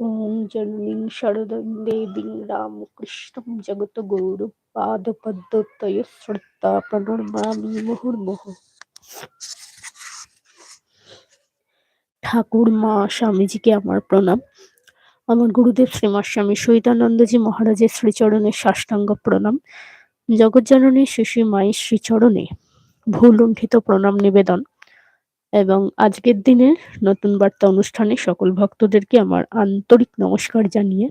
ॐ जननीं शरदं देवीं रामकृष्णं जगद्गुरुं पादपद्मतये শ্রদ্ধা প্রণমামি মুহুর্মুহু ঠাকুর মা স্বামীজিকে আমার প্রণাম আমার গুরুদেব শ্রীমৎ স্বামী সহিতানন্দজি মহারাজের শ্রীচরণের সাষ্টাঙ্গ প্রণাম জগজ্জননী শিশু মায়ের শ্রীচরণে ভুলুণ্ঠিত প্রণাম নিবেদন এবং আজকের দিনের নতুন বার্তা অনুষ্ঠানে সকল ভক্তদেরকে আমার আন্তরিক নমস্কার জানিয়ে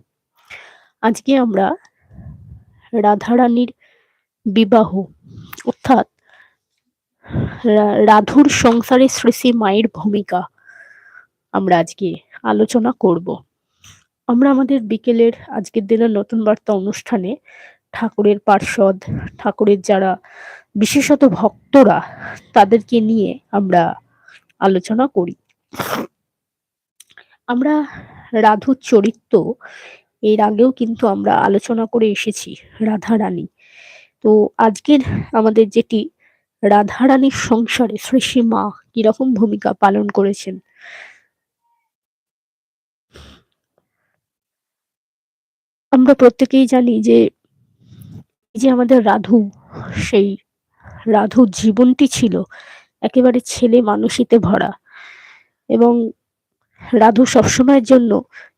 আজকে আমরা রাধারানীর বিবাহ, অর্থাৎ রাধুর সংসারে শ্রী মায়ের ভূমিকা আমরা আজকে আলোচনা করব। আমরা আমাদের বিকেলের আজকের দিনের নতুন বার্তা অনুষ্ঠানে ঠাকুরের পার্ষদ ঠাকুরের যারা বিশেষত ভক্তরা, তাদেরকে নিয়ে আমরা আলোচনা করি। আমরা রাধুর চরিত্র, এর আগেও কিন্তু আমরা আলোচনা করে এসেছি, রাধা রানী। তো আজকের আমাদের যেটি রাধা রানীর সংসারে শ্রী শ্রী মা কীরকম ভূমিকা পালন করেছেন? আমরা প্রত্যেকেই জানি যে যে আমাদের রাধু, সেই রাধুর জীবনটি ছিল একেবারে ছেলে মানুষিতে ভরা। এবং রাধু সবসময়ের জন্য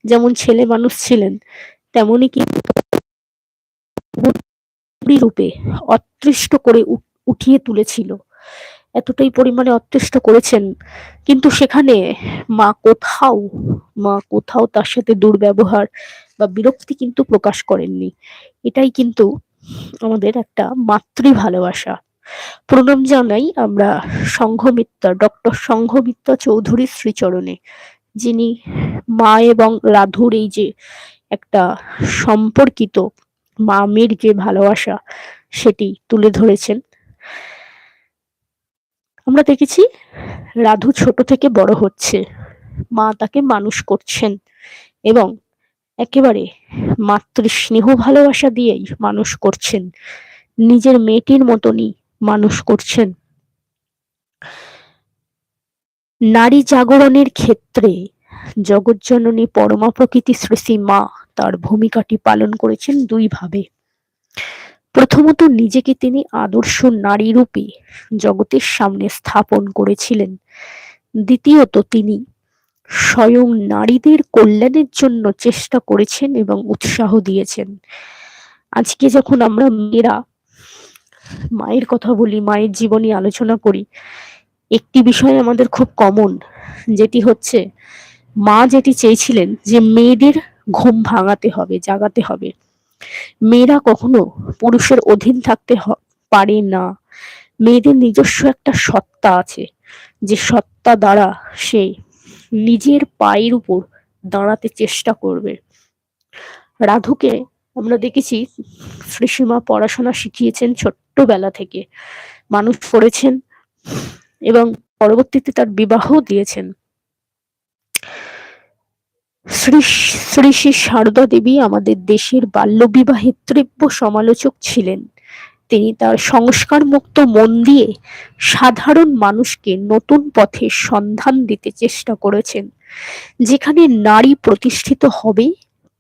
যেমন ছেলে মানুষ ছিলেন, তেমনই কিন্তু রূপে অতৃষ্ট করে উঠিয়ে তুলেছিল। এতটাই পরিমাণে অতৃষ্ট করেছেন, কিন্তু সেখানে মা কোথাও মা কোথাও তার সাথে দুর্ব্যবহার বা বিরক্তি কিন্তু প্রকাশ করেননি। এটাই কিন্তু আমাদের একটা মাতৃ ভালোবাসা। প্রণাম জানাই আমরা সংঘমিত্রা ডক্টর সংঘমিত্রা চৌধুরী শ্রীচরণে, যিনি মা এবং রাধুর এই যে একটা সম্পর্কিত মা মেয়ের যে ভালোবাসা, সেটি তুলে ধরেছেন। আমরা দেখেছি রাধু ছোট থেকে বড় হচ্ছে, মা তাকে মানুষ করছেন এবং একেবারে মাতৃ স্নেহ ভালোবাসা দিয়েই মানুষ করছেন। নিজের মেয়েটির মতনই মানুষ করছেন। নারী জাগরণের ক্ষেত্রে জগজ্জননী পরমা প্রকৃতি শ্রী মা তার ভূমিকাটি পালন করেছেন দুই ভাবে প্রথমত নিজেকে তিনি আদর্শ নারী রূপে জগতের সামনে স্থাপন করেছিলেন। দ্বিতীয়ত তিনি স্বয়ং নারীদের কল্যাণের জন্য চেষ্টা করেছেন এবং উৎসাহ দিয়েছেন। আজকে যখন আমরা মেয়েরা মায়ের কথা বলি, মায়ের জীবনী আলোচনা করি। একটি বিষয় আমাদের খুব কমন যেটি হচ্ছে মা যেটি চেয়েছিলেন যে মেয়েদের ঘুম ভাঙাতে হবে, জাগাতে হবে। মেয়েরা কখনো পুরুষের অধীন থাকতে পারে না। মেয়েদের নিজস্ব একটা সত্তা আছে, যে সত্তা দ্বারা সে নিজের পায়ের উপর দাঁড়াতে চেষ্টা করবে। রাধুকে আমরা দেখেছি শ্রীসীমা পড়াশোনা শিখিয়েছেন ছোট্টবেলা থেকে। মানুষ পড়েছেন এবং পরবর্তীতে তার বিবাহ দিয়েছেন। শ্রী শ্রী শ্রী সারদা দেবী আমাদের দেশের বাল্য বিবাহের তীব্র সমালোচক ছিলেন। তিনি তার সংস্কার মুক্ত মন দিয়ে সাধারণ মানুষকে নতুন পথের সন্ধান দিতে চেষ্টা করেছেন, যেখানে নারী প্রতিষ্ঠিত হবে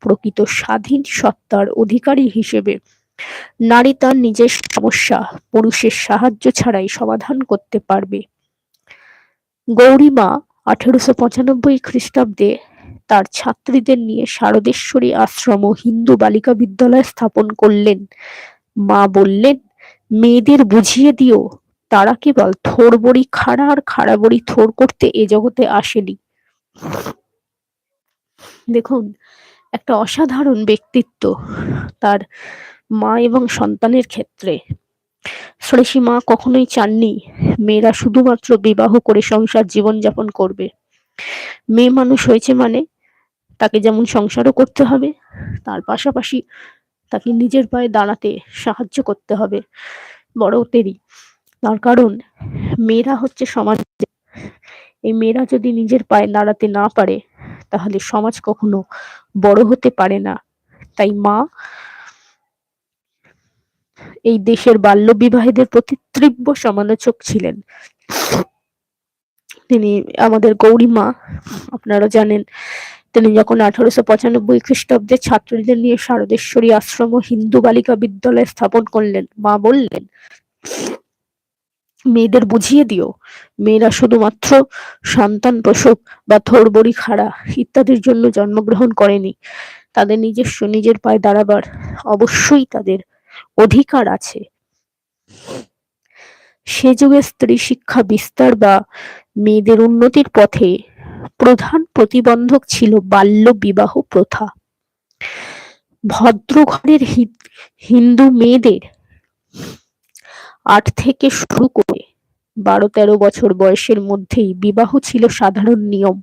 প্রকৃত স্বাধীন সত্তার অধিকারী হিসেবে। নারী তার নিজের সমস্যা, পুরুষের সাহায্য ছাড়াই সমাধান করতে পারবে। গৌরীমা আঠেরোশো পঁচানব্বই খ্রিস্টাব্দে তার ছাত্রীদের নিয়ে শারদেশ্বরী আশ্রম ও হিন্দু বালিকা বিদ্যালয় স্থাপন করলেন। মা বললেন, মেয়েদের বুঝিয়ে দিও, তারা কেবল থোর বড়ি খাড়া আর খাড়া বড়ি থোর করতে এ জগতে আসেনি। দেখুন একটা অসাধারণ ব্যক্তিত্ব তার মা এবং সন্তানের ক্ষেত্রে। শ্রেষী মা কখনোই চাননি। মেয়েরা শুধুমাত্র বিবাহ করে সংসার জীবন যাপন করবে। মেয়ে মানুষ হয়েছে মানে তাকে যেমন সংসারও করতে হবে, তার পাশাপাশি তাকে নিজের পায়ে দাঁড়াতে সাহায্য করতে হবে। বড়তেরই তার। কারণ, মেয়েরা হচ্ছে সমাজ এই মেয়েরা যদি নিজের পায়ে দাঁড়াতে না পারে তাহলে সমাজ কখনো বড় হতে পারে না। তাই মা, এই দেশের বাল্য বিবাহের প্রতি তীব্র সমালোচক ছিলেন। তিনি আমাদের গৌরী মা, আপনারা জানেন, তিনি যখন আঠারোশো পঁচানব্বই খ্রিস্টাব্দে ছাত্রীদের নিয়ে শারদেশ্বরী আশ্রম ও হিন্দু বালিকা বিদ্যালয় স্থাপন করলেন, মা বললেন মেয়েদের বুঝিয়ে দিও। মেয়েরা শুধুমাত্র সন্তান প্রসব বা থোড়বড়ি খাড়া ইত্যাদির জন্য জন্মগ্রহণ করেনি। তাদের নিজস্ব নিজের পায়ে দাঁড়াবার অবশ্যই তাদের অধিকার আছে। সে যুগে স্ত্রী শিক্ষা বিস্তার বা মেয়েদের উন্নতির পথে প্রধান প্রতিবন্ধক ছিল বাল্য বিবাহ প্রথা। ভদ্র ঘরের হিন্দু মেয়েদের আট থেকে শুরু করে বারো তেরো বছর বয়সের মধ্যেই বিবাহ ছিল সাধারণ নিয়ম।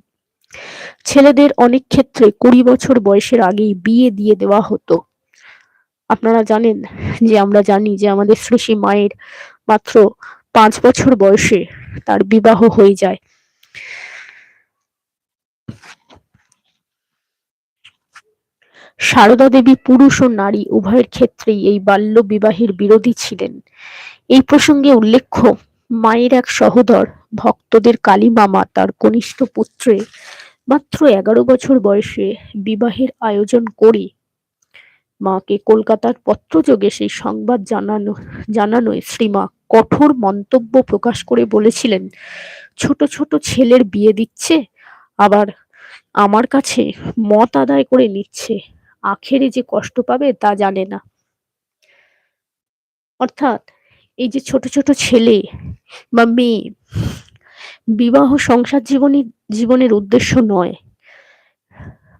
ছেলেদের অনেক ক্ষেত্রে কুড়ি বছর বয়সের আগেই বিয়ে দিয়ে দেওয়া হতো। আপনারা জানেন যে আমরা জানি যে আমাদের শ্রী মায়ের মাত্র পাঁচ বছর বয়সে তার বিবাহ হয়ে যায়। সারদা দেবী পুরুষ ও নারী উভয়ের ক্ষেত্রেই এই বাল্য বিবাহের বিরোধী ছিলেন। এই প্রসঙ্গে উল্লেখ্য, মায়ের এক সহোদর, ভক্তদের কালী মামা তার কনিষ্ঠ পুত্রে মাত্র এগারো বছর বয়সে বিবাহের আয়োজন করে। মাকে কলকাতার পত্রযোগে সেই সংবাদ জানানো, জানানোয় শ্রীমা কঠোর মন্তব্য প্রকাশ করে বলেছিলেন, ছোট ছোট ছেলের বিয়ে দিচ্ছে, আবার আমার কাছে মত আদায় করে নিচ্ছে, আখেরে যে কষ্ট পাবে তা জানে না। অর্থাৎ এই যে ছোট ছোট ছেলে বা মেয়ে, বিবাহ সংসার জীবনী, জীবনের উদ্দেশ্য নয়।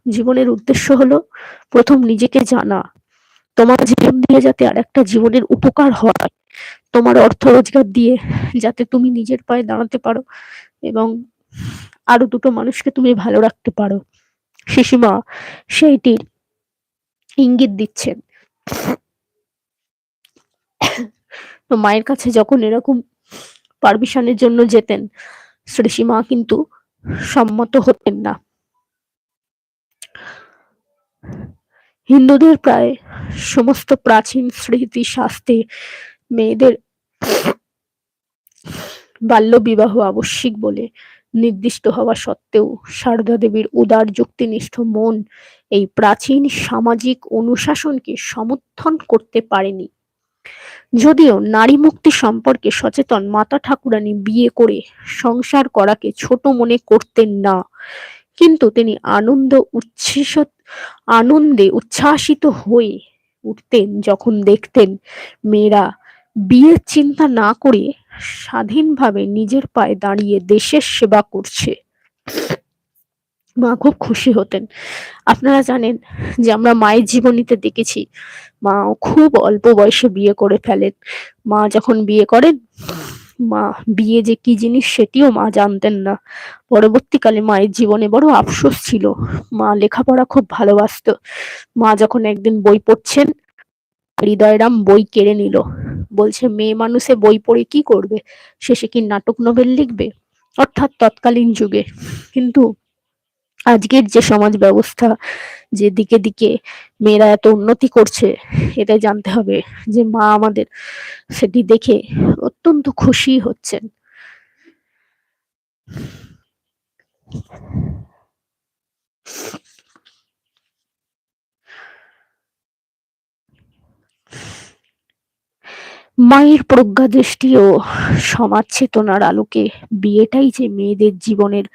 জীবনের উদ্দেশ্য হলো প্রথম নিজেকে জানা। তোমার জীবন দিয়ে যাতে আর একটা জীবনের উপকার হয়, তোমার অর্থ রোজগার দিয়ে যাতে তুমি নিজের পায়ে দাঁড়াতে পারো এবং আরও দুটো মানুষকে তুমি ভালো রাখতে পারো। শিশিমা, সেইটির ইঙ্গিত দিচ্ছেন। তো মায়ের কাছে যখন এরকম পারমিশনের জন্য যেতেন শ্রীসীমা কিন্তু সম্মত হতেন না। হিন্দুদের প্রায় সমস্ত প্রাচীন স্মৃতি শাস্ত্রে মেয়েদের বাল্য বিবাহ আবশ্যিক বলে নির্দিষ্ট হওয়া সত্ত্বেও সারদা দেবীর উদার যুক্তিনিষ্ঠ মন এই প্রাচীন সামাজিক অনুশাসনকে সমর্থন করতে পারেনি। যদিও নারী মুক্তি সম্পর্কে সচেতন মাতা ঠাকুরানী বিয়ে করে সংসার করাকে ছোট মনে করতেন না। কিন্তু তিনি আনন্দ উচ্ছ্বাস আনন্দে উচ্ছ্বাসিত হয়ে উঠতেন যখন দেখতেন মেয়েরা বিয়ের চিন্তা না করে স্বাধীনভাবে নিজের পায়ে দাঁড়িয়ে দেশের সেবা করছে। মা খুব খুশি হতেন। আপনারা জানেন যে আমরা মায়ের জীবনীতে দেখেছি মা খুব অল্প বয়সে বিয়ে করে ফেলেন। মা যখন বিয়ে করেন, মা বিয়ে যে কি জিনিস সেটিও মা জানতেন না। পরবর্তীকালে মায়ের জীবনে বড় আফসোস ছিল। মা লেখাপড়া খুব ভালোবাসত। মা যখন একদিন বই পড়ছেন, হৃদয়রাম বই কেড়ে নিল। বলছে, মেয়ে মানুষে বই পড়ে কি করবে? শেষে কি নাটক নোবেল লিখবে? অর্থাৎ তৎকালীন যুগে। কিন্তু আজকের যে সমাজ ব্যবস্থা, যে দিকে দিকে মেয়েরা এত উন্নতি করছে এটা জানতে হবে যে মা আমাদের সেটি দেখে অত্যন্ত খুশি হচ্ছেন। মায়ের প্রজ্ঞা দৃষ্টি ও সমাজ চেতনার আলোকে, বিয়েটাই যে মেয়েদের জীবনের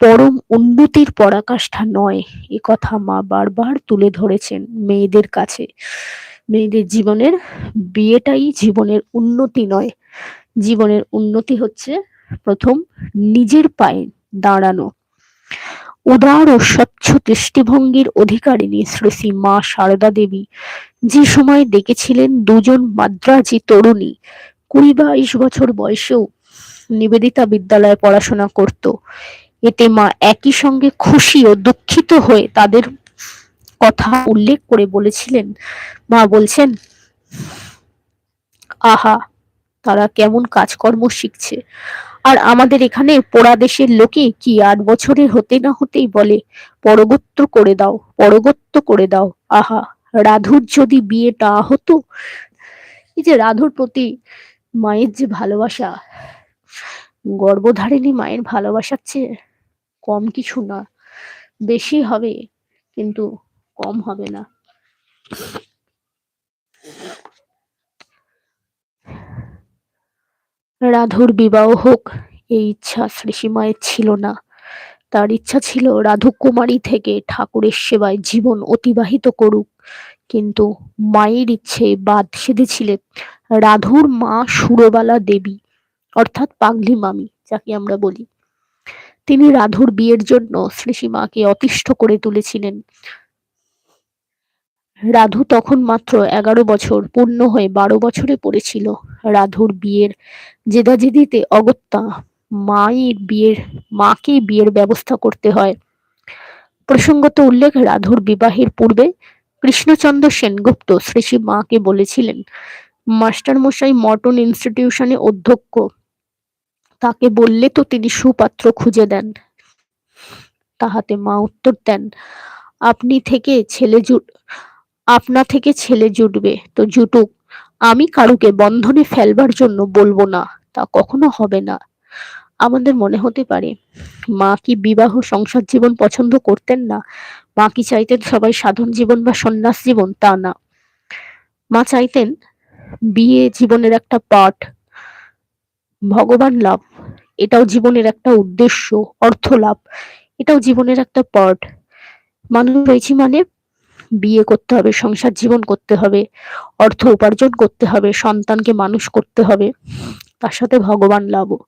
পরম উন্নতির পরাকাষ্ঠা নয়, এ কথা মা বারবার তুলে ধরেছেন মেয়েদের কাছে। মেয়েদের জীবনের বিয়েটাই জীবনের উন্নতি নয়। জীবনের উন্নতি হচ্ছে প্রথম নিজের পায়ে দাঁড়ানো। উদার ও স্বচ্ছ দৃষ্টিভঙ্গির অধিকারিণী শ্রী শ্রী মা সারদা দেবী যে সময় দেখেছিলেন দুজন মাদ্রাজি তরুণী কুড়ি বাইশ বছর বয়সেও নিবেদিতা বিদ্যালয়ে পড়াশোনা করত এতে মা একই সঙ্গে খুশি ও দুঃখিত হয়ে তাদের কথা উল্লেখ করে বলেছিলেন। মা বলছেন, আহা, তারা কেমন কাজকর্ম শিখছে। আর আমাদের এখানে পোড়া দেশের লোকে কি আট বছরে হতে না হতেই বলে পরগত্য করে দাও পরগত্য করে দাও, আহা, রাধুর যদি বিয়েটা হতো এই যে রাধুর প্রতি মায়ের যে ভালোবাসা, গর্ভধারিণী মায়ের ভালোবাসার চেয়ে কম কিছু না। বেশি হবে, কিন্তু কম হবে না। রাধুর বিবাহ হোক, এই ইচ্ছা শ্রীসীমায়ের ছিল না। তার ইচ্ছা ছিল রাধু কুমারী থেকে ঠাকুরের সেবায় জীবন অতিবাহিত করুক, কিন্তু মায়ের ইচ্ছে বাদ সেধেছিলেন রাধুর মা সুরবালা দেবী, অর্থাৎ পাগলি মামি, যাকে আমরা বলি। তিনি রাধুর বিয়ের জন্য শ্রীসীমাকে অতিষ্ঠ করে তুলেছিলেন। রাধু তখন মাত্র এগারো বছর পূর্ণ হয়ে বারো বছরে পড়েছিল। রাধুর বিয়ের জেদাজেদিতে অগত্যা মায়ের বিয়ের, মাকে বিয়ের ব্যবস্থা করতে হয়। প্রসঙ্গত উল্লেখ, রাধুর বিবাহের পূর্বে কৃষ্ণচন্দ্র সেনগুপ্ত শ্রীশ্রী মাকে বলেছিলেন, মাস্টারমশাই মটন ইনস্টিটিউশনে অধ্যক্ষ তাকে বললে তো তিনি সুপাত্র খুঁজে দেন। তাহাতে মা উত্তর দেন, আপনি থেকে ছেলে জুট, আপনা থেকে ছেলে জুটবে। তো জুটুক, আমি কারুকে বন্ধনে ফেলবার জন্য বলব না, তা কখনো হবে না। আমাদের মনে হতে পারে, মা কি বিবাহ সংসার জীবন পছন্দ করতেন না? মা কি চাইতেন সবাই সাধন জীবন বা সন্ন্যাস জীবন? তা না। মা চাইতেন বিয়ে জীবনের একটা পাঠ। ভগবান লাভ এটাও জীবনের একটা উদ্দেশ্য অর্থ লাভ এটাও জীবনের একটা পার্ট মানুষ হয়েছি মানে বিয়ে করতে হবে, সংসার জীবন করতে হবে, অর্থ উপার্জন করতে হবে, সন্তানকে মানুষ করতে হবে। তার সাথে ভগবান লাভও।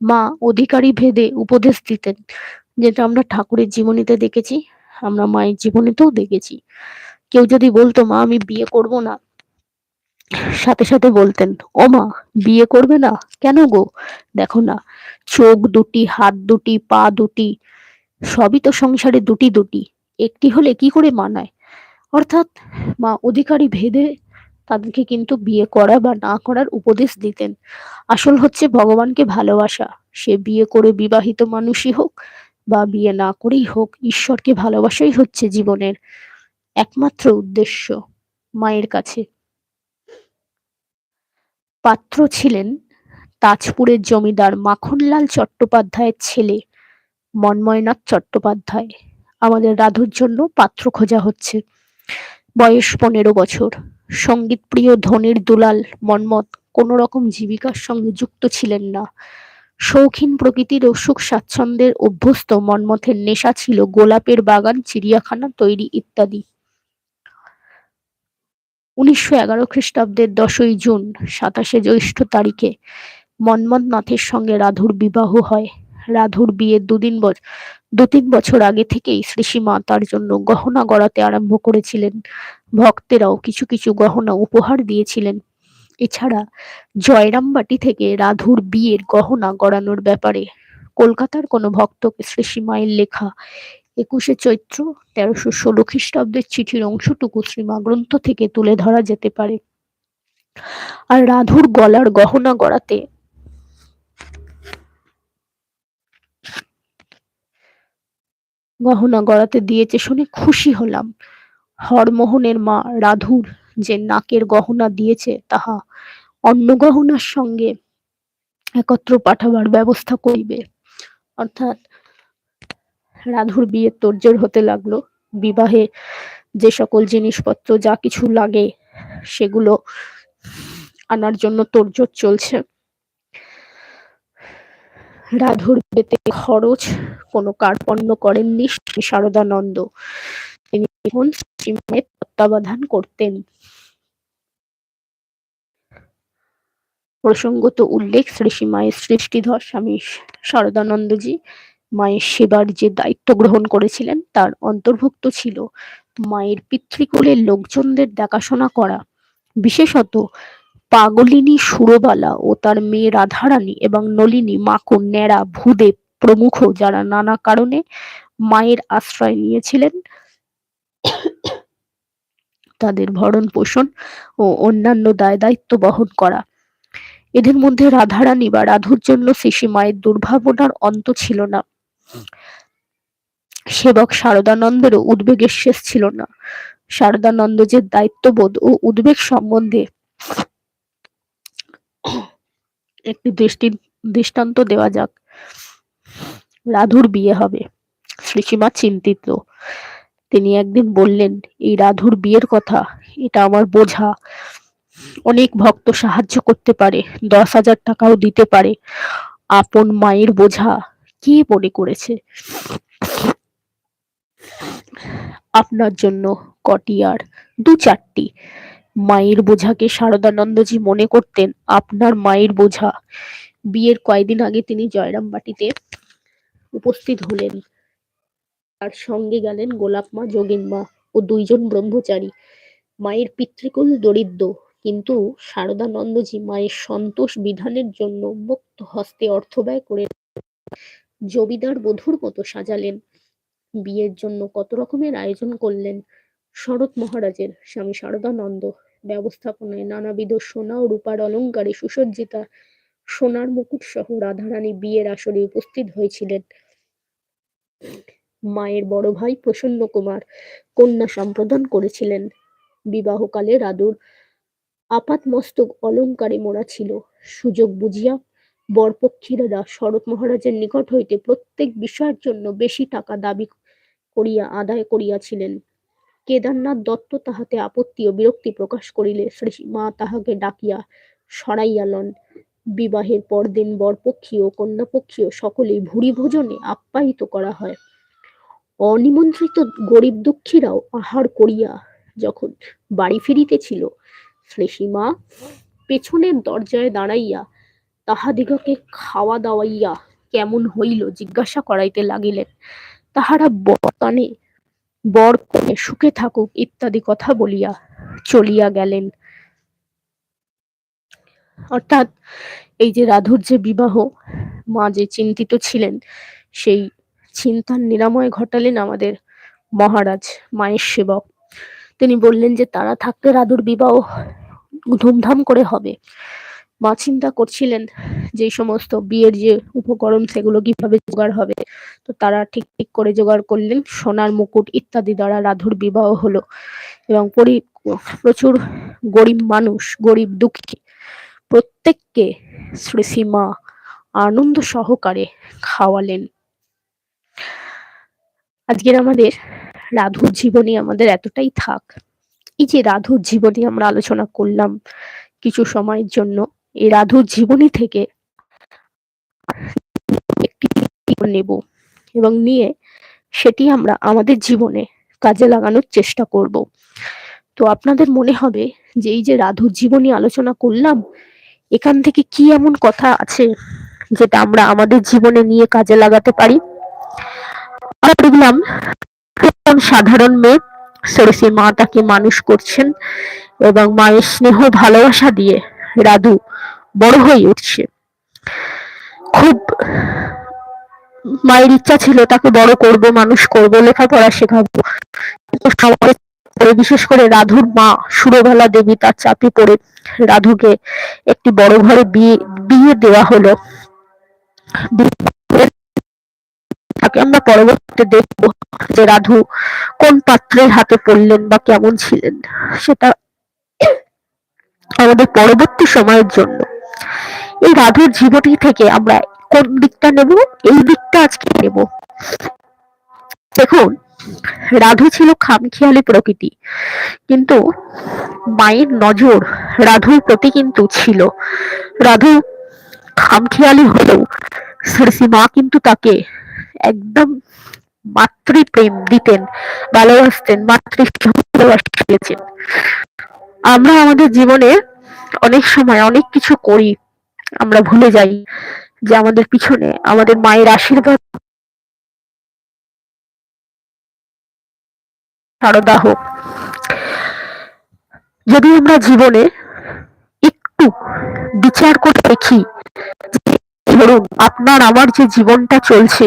মা অধিকারী ভেদে উপদেশ দিতেন, যেটা আমরা ঠাকুরের জীবনীতে দেখেছি, আমরা মায়ের জীবনীতেও দেখেছি। কেউ যদি বলতো, মা, আমি বিয়ে করব না। সাথে সাথে বলতেন ও মা বিয়ে করবে না? কেন গো? দেখো না, চোখ দুটি, হাত দুটি, পা দুটি, সবই তো সংসারে দুটি দুটি। একটি হলে কি করে মানায়? অর্থাৎ মা অধিকারী ভেদে তাদেরকে কিন্তু বিয়ে করা বা না করার উপদেশ দিতেন। আসল হচ্ছে ভগবানকে ভালোবাসা। সে বিয়ে করে বিবাহিত মানুষই হোক বা বিয়ে না করেই হোক, ঈশ্বরকে ভালোবাসাই হচ্ছে জীবনের একমাত্র উদ্দেশ্য মায়ের কাছে। পাত্র ছিলেন তাজপুরের জমিদার মাখনলাল চট্টোপাধ্যায়ের ছেলে মন্ময়নাথ চট্টোপাধ্যায়। আমাদের রাধুর জন্য পাত্র খোঁজা হচ্ছে। বয়স পনেরো বছর। সঙ্গীতপ্রিয় ধনির দুলাল মন্মথ কোন রকম জীবিকার সঙ্গে যুক্ত ছিলেন না। শৌখিন প্রকৃতির ও সুখ স্বাচ্ছন্দ্যের অভ্যস্ত মন্মথের নেশা ছিল গোলাপের বাগান, চিড়িয়াখানা তৈরি ইত্যাদি। উনিশশো এগারো খ্রিস্টাব্দের দশই জুন, সাতাশে জ্যৈষ্ঠ তারিখে মন্মথ নাথের সঙ্গে রাধুর বিবাহ হয়। রাধুর বিয়ের দুদিন বছর দু তিন বছর আগে থেকেই শ্রীসীমা তার জন্য গহনা গড়াতে আরম্ভ করেছিলেন। ভক্তেরাও কিছু কিছু গহনা উপহার দিয়েছিলেন। এছাড়া জয়রামবাটি থেকে রাধুর বিয়ের গহনা গড়ানোর ব্যাপারে কলকাতার কোনো ভক্তকে শ্রীসীমায়ের লেখা একুশে চৈত্র তেরোশো ষোলো খ্রিস্টাব্দের চিঠির অংশটুকু শ্রীমা গ্রন্থ থেকে তুলে ধরা যেতে পারে। আর রাধুর গলার গহনা গড়াতে গহনা গড়াতে দিয়েছে শুনে খুশি হলাম। হরমোহনের মা রাধুর যে নাকের গহনা দিয়েছে, তাহা অন্য গহনার সঙ্গে একত্র পাঠাবার ব্যবস্থা করিবে। অর্থাৎ রাধুর বিয়ে তোরজোর হতে লাগল। বিবাহে যে সকল জিনিসপত্র যা কিছু লাগে, সেগুলো আনার জন্য তোরজোর চলছে। রাধুর বিয়েতে খরচ কোনো কার্পণ্য করেননি শ্রী শারদানন্দ। তিনি শ্রীমায়ের তত্ত্বাবধান করতেন। প্রসঙ্গত উল্লেখ শ্রী মায়ের সৃষ্টিধর স্বামী শারদানন্দজি মায়ের সেবার যে দায়িত্ব গ্রহণ করেছিলেন, তার অন্তর্ভুক্ত ছিল মায়ের পিতৃকুলের লোকজনদের দেখাশোনা করা। বিশেষত পাগলিনী সুরবালা ও তার মেয়ে রাধারানী এবং নলিনী মাকুন ন্যাড়া, ভূদেব প্রমুখ যারা নানা কারণে মায়ের আশ্রয় নিয়েছিলেন, তাদের ভরণ পোষণ ও অন্যান্য দায় দায়িত্ব বহন করা। এদের মধ্যে রাধারানী বা রাধুর জন্য শিশি মায়ের দুর্ভাবনার অন্ত ছিল না। সেবক শারদানন্দেরও উদ্বেগের শেষ ছিল না। শারদানন্দ যে দায়িত্ববোধ ও উদ্বেগ সম্বন্ধে একটি দৃষ্টি দৃষ্টান্ত দেওয়া যাক। রাধুর বিয়ে হবে। শ্রীসীমা চিন্তিত। তিনি একদিন বললেন, এই রাধুর বিয়ের কথা, এটা আমার বোঝা। অনেক ভক্ত সাহায্য করতে পারে, দশ হাজার টাকাও দিতে পারে। আপন মায়ের বোঝা কে মনে করেছে? আপনার জন্য কটি আর দু চারটি। মায়ের বোঝাকে শারদানন্দজি মনে করতেন আপনার মায়ের বোঝা। বিয়ের কয়েকদিন আগে তিনি জয়রামবাটিতে উপস্থিত হলেন। তার সঙ্গে গেলেন গোলাপ মা, যোগিন মা ও দুইজন ব্রহ্মচারী। মায়ের পিতৃকুল দরিদ্র, কিন্তু শারদানন্দজি মায়ের সন্তোষ বিধানের জন্য মুক্ত হস্তে অর্থ ব্যয় করে জমিদার বধূর মতো সাজালেন। বিয়ের জন্য কত রকমের আয়োজন করলেন। শরৎ মহারাজের স্বামী শারদানন্দ, ব্যবস্থাপনায় নানাবিধ সোনা ও রূপার অলঙ্কারে সুসজ্জিতা সোনার মুকুট সহ রাধারানী বিয়ের আসরে উপস্থিত হয়েছিলেন। মায়ের বড় ভাই প্রসন্ন কুমার কন্যা সম্প্রদান করেছিলেন। বিবাহকালে রাদুর আপাতমস্তক অলঙ্কারে মোড়া ছিল। সুযোগ বুঝিয়া বরপক্ষীরা শরৎ মহারাজের নিকট হইতে প্রত্যেক বিষয়ের জন্য বেশি টাকা দাবি করিয়া, আদায় করিয়াছিলেন। কেদারনাথ দত্ত তাহাতে আপত্তি ও বিরক্তি প্রকাশ করিলে মা তাহাকে ডাকিয়া সরাইয়া লন। বিবাহের পরদিন বরপক্ষী ও কন্যাপক্ষীয় সকলেই ভুরি ভোজনে আপ্যায়িত করা হয়। অনিমন্ত্রিত গরিব দুঃখীরাও আহার করিয়া যখন বাড়ি ফিরিতেছিল শ্রীসীমা পেছনের দরজায় দাঁড়াইয়া তাহাদিগকে খাওয়া দাওয়াইয়া কেমন হইল জিজ্ঞাসা করাইতে লাগিলেন। তাহারা বর্তমানে বর কনে সুখে থাকুক ইত্যাদি কথা বলিয়া চলিয়া গেলেন। অর্থাৎ এই যে রাধুর যে বিবাহ, মা যে চিন্তিত ছিলেন, সেই চিন্তার নিরাময় ঘটালেন আমাদের মহারাজ, মায়ের সেবক। তিনি বললেন যে তারা থাকতে রাধুর বিবাহ ধুমধাম করে হবে। মা চিন্তা করছিলেন যে সমস্ত বিয়ের যে উপকরণ, সেগুলো কীভাবে জোগাড় হবে, তো তারা ঠিক ঠিক করে জোগাড় করলেন। সোনার মুকুট ইত্যাদি দ্বারা রাধুর বিবাহ হলো এবং পরি, প্রচুর গরিব মানুষ, গরিব দুঃখী, প্রত্যেককে শ্রীসীমা আনন্দ সহকারে খাওয়ালেন। আজকের আমাদের রাধুর জীবনী আমাদের এতটাই থাক। এই যে রাধুর জীবনী আমরা আলোচনা করলাম কিছু সময়ের জন্য এই রাধুর জীবনী থেকে একটি নেব এবং নিয়ে সেটি আমরা আমাদের জীবনে কাজে লাগানোর চেষ্টা করব। তো আপনাদের মনে হবে যে এই যে রাধুর জীবনী আলোচনা করলাম, এখান থেকে কি এমন কথা আছে যেটা আমরা আমাদের জীবনে নিয়ে কাজে লাগাতে পারি? দেখলাম সাধারণ মেয়ে সরসী মা তাকে মানুষ করছেন এবং মায়ের স্নেহ ভালোবাসা দিয়ে রাধু বড় হয়ে উঠছে। খুব মায়ের ইচ্ছা ছিল, তাকে বড় করব, মানুষ করব, লেখাপড়া শেখাবো। বিশেষ করে রাধুর মা সুরবালা দেবী, তার চাপে পড়ে রাধুকে একটি বড় ঘরে বিয়ে বিয়ে দেওয়া হলো। তাকে আমরা পরবর্তীতে দেখব যে রাধু কোন পাত্রের হাতে পড়লেন বা কেমন ছিলেন, সেটা আমাদের পরবর্তী সময়ের জন্য। এই রাধুর জীবনী থেকে আমরা কোন দিকটা নেব? এই দিকটা আজকে নেব। দেখুন, রাধু ছিল খামখেয়ালি প্রকৃতি, কিন্তু মায়ের নজর রাধুর প্রতি কিন্তু ছিল। রাধু খামখেয়ালি হলেও মা কিন্তু তাকে একদম মাতৃপ্রেম দিতেন, ভালোবাসতেন মাতৃ ভালোবাসিয়েছেন আমরা আমাদের জীবনে অনেক সময় অনেক কিছু করি আমরা ভুলে যাই যে আমাদের পিছনে আমাদের মায়ের আশীর্বাদ সারদা হোক। যদি আমরা জীবনে একটু বিচার করে দেখি ধরুন আপনার, আমার যে জীবনটা চলছে,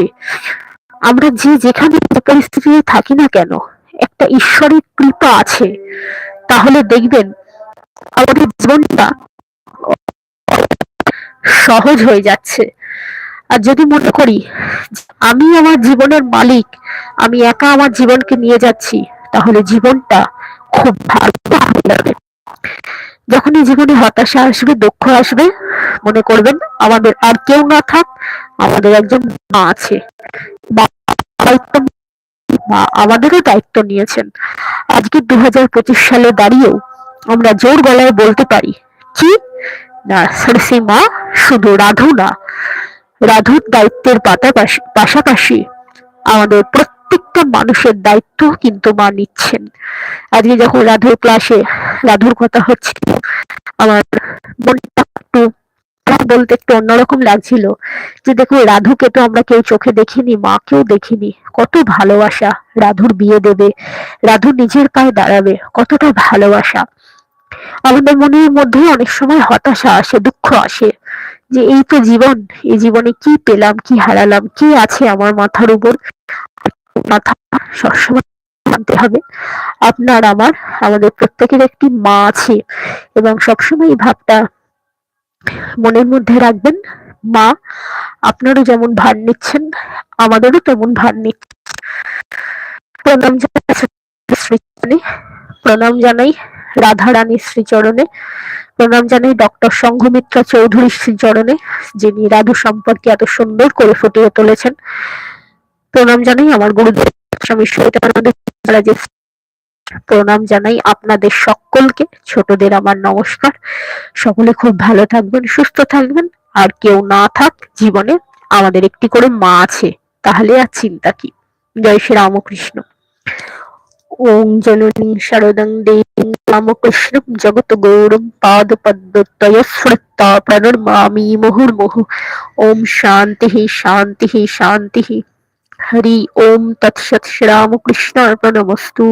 আমরা যে যেখানে পরিস্থিতিতে থাকি না কেন, একটা ঈশ্বরের কৃপা আছে, তাহলে দেখবেন আমাদের জীবনটা সহজ হয়ে যাচ্ছে। আর যদি মনে করি আমি আমার জীবনের মালিক, আমি একা আমার জীবনকে নিয়ে যাচ্ছি, তাহলে জীবনটা খুব ভালো হয়ে যাবে। যখনই জীবনে হতাশা আসবে, দুঃখ আসবে, মনে করবেন আমাদের আর কেউ না থাক, আমাদের একজন মা আছে। আমাদেরও দায়িত্ব নিয়েছেন। আজকে দু সালে দাঁড়িয়েও আমরা জোর গলায় বলতে পারি, কি? না মা শুধু রাধু না, রাধুর দায়িত্বের পাশাপাশি পাশাপাশি আমাদের প্রত্যেকটা মানুষের দায়িত্ব কিন্তু মা নিচ্ছেন। আজকে যখন রাধুর ক্লাসে, রাধুর কথা হচ্ছিল আমার মনটা একটু বলতে একটু অন্যরকম লাগছিল যে দেখো রাধুকে তো আমরা কেউ চোখে দেখিনি, মাকেও দেখিনি। কত ভালোবাসা রাধুর বিয়ে দেবে, রাধু নিজের পায়ে দাঁড়াবে, কতটা ভালোবাসা। আমাদের মনের মধ্যে অনেক সময় হতাশা আসে, দুঃখ আসে যে এই তো জীবন, এই জীবনে কি পেলাম, কি হারালাম, কি আছে আমার মাথার উপর? মাথা সবসময় মানতে হবে। আপনার, আমার, আমাদের প্রত্যেকের একটি মা আছে এবং সবসময় এই ভাবটা মনের মধ্যে রাখবেন, মা, আপনারও যেমন ভার নিচ্ছেন, আমাদেরও তেমন ভার নিচ্ছেন। প্রণাম জানাই প্রণাম জানাই। রাধা রানীর শ্রীচরণে। প্রণাম জানাই ডক্টর সংঘমিত্রা চৌধুরী শ্রীচরণে, যিনি রাধু সম্পর্কে এত সুন্দর করে ফুটিয়ে তুলেছেন। প্রণাম জানাই আমার গুরুদেব স্বামী সহিতানন্দ প্রণাম জানাই আপনাদের সকলকে, ছোটদের আমার নমস্কার। সকলে খুব ভালো থাকবেন, সুস্থ থাকবেন। আর কেউ না থাক, জীবনে আমাদের একটি করে মা আছে। তাহলে আর চিন্তা কি? জয় শ্রী রামকৃষ্ণ। ওং জননী শারদং দেবী রামকৃষ্ণ জগত গৌরম পাদ পদ্মতয় শ্রদ্ধা প্রণর্মামি মুহুর্মুহু। ওম শান্তি শান্তি শান্তি। হরি ওম তৎসৎ শ্রীরামকৃষ্ণ অর্পণমস্তু